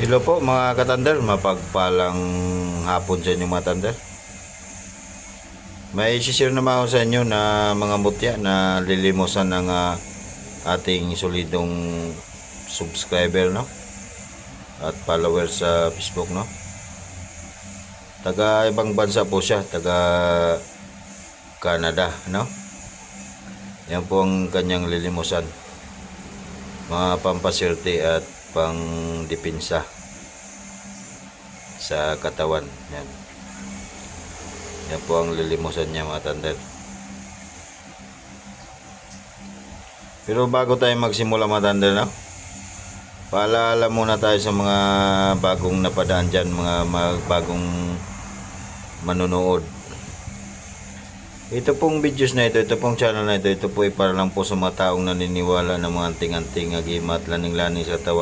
Hello po mga katander, mapagpalang hapon sa inyo mga tander. May isishare naman ako sa inyo na mga mutya na lilimosan ng ah, ating solidong subscriber no at follower sa Facebook no. Taga ibang bansa po siya, taga Canada no. Yan po ang kanyang lilimusan. Mga pampaswerte at pang dipinsa sa katawan. Yan. Yan po ang lilimusan niya mga tandem. Pero bago tayo magsimula mga tandem, no? Paalala muna tayo sa mga bagong napadaan dyan, mga, mga bagong manonood. Ito pong videos na ito, ito pong channel na ito, ito po ay para lang po sa mga taong naniniwala ng mga anting-anting agimat, laning-laning sa tawan